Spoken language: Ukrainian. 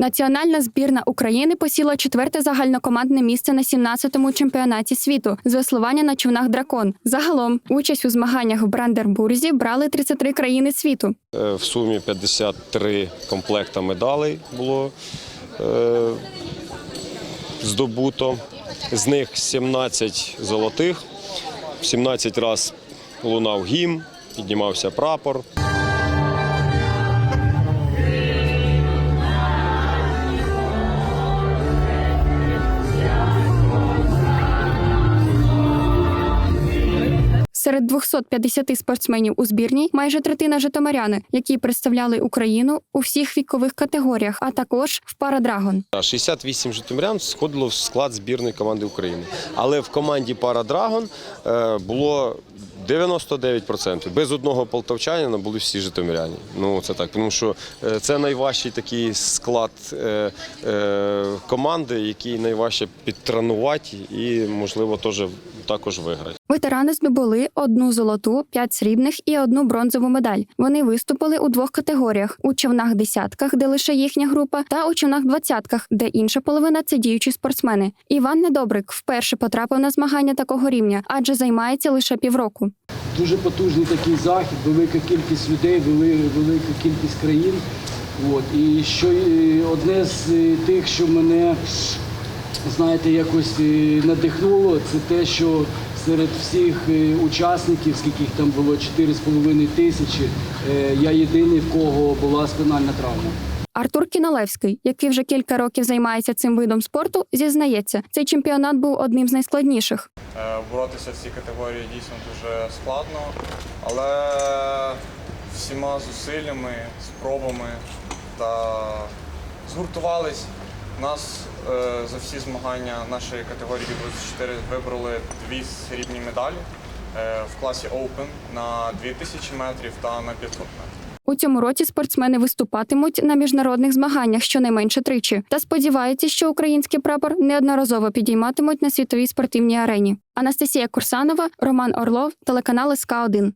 Національна збірна України посіла четверте загальнокомандне місце на 17-му чемпіонаті світу з веслування на човнах дракон. Загалом участь у змаганнях в Брандербурзі брали 33 країни світу. Е, В сумі 53 комплекта медалей було е, здобуто. З них 17 золотих, 17 разів лунав гімн, піднімався прапор. Серед 250 спортсменів у збірній майже третина житомиряни, які представляли Україну у всіх вікових категоріях, а також в парадрагон. А 68 житомирян сходило в склад збірної команди України. Але в команді Парадрагон е, було 99%. Без одного полтавчанина були всі житомиряні. Ну це так, тому що е, це найважчий такий склад е, команди, який найважче підтренувати і, можливо, теж також виграти. Ветерани здобули одну золоту, п'ять срібних і одну бронзову медаль. Вони виступили у двох категоріях: у човнах десятках, де лише їхня група, та у човнах двадцятках, де інша половина це діючі спортсмени. Іван Недобрик вперше потрапив на змагання такого рівня, адже займається лише півроку. Дуже потужний такий захід, велика кількість людей, велика кількість країн. От. І що одне з е, тих, що мене знаєте, якось е, надихнуло, це те, що серед всіх е, учасників, скільки їх там було 4,5 тисячі, е, я єдиний, в кого була спинальна травма. Артур Кіналевський, який вже кілька років займається цим видом спорту, зізнається, цей чемпіонат був одним з найскладніших. Боротися в цій категорії дійсно дуже складно, але всіма зусиллями, спробами та згуртувались. Нас е, за всі змагання нашої категорії 24 вибрали дві срібні медалі е, в класі Open на 2000 метрів та на 500 метрів. У цьому році спортсмени виступатимуть на міжнародних змаганнях щонайменше тричі, та сподіваються, що український прапор неодноразово підійматимуть на світовій спортивній арені. Анастасія Курсанова, Роман Орлов, телеканал СК 1